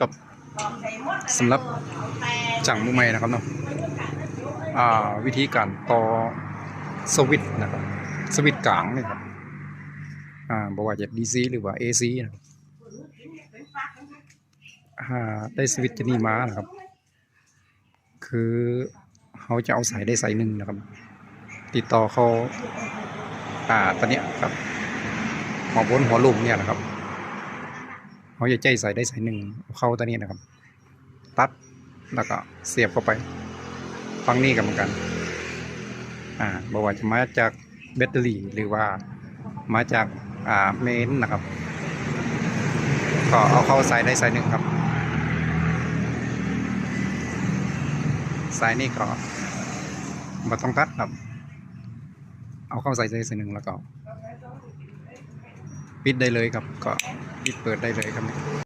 กับสำหรับจังมือใหม่นะครับเนาะอ่าวิธีการต่อสวิตช์นะครับสวิตช์กลางนี่ครับบอกว่าจะ DC หรือว่า AC นะครับได้สวิตช์จะนี่มานะครับ คือเขาจะเอาสายได้สายหนึ่งนะครับ ติดต่อเขาอ่าตอนนี้ครับหัวบนหัวลุมเนี่ยนะครับ เขาจะใจใส่ได้ใสายหนึ่งเข้าตัวนี้นะครับ ตัดแล้วก็เสียบเข้าไปฟังนี่กับเหมือนกัน อ่าบอกว่าจะมาจากแบตเตอรี่หรือว่ามาจากอ่าเมนนะครับ ก็เอาเข้าสายได้สายหนึ่งครับสายนี้ก็มาต้องตัดครับ เอาเข้าใส่ได้สายหนึ่งแล้วก็ ปิดได้เลยครับก็ ปิดเปิดได้เลยครับ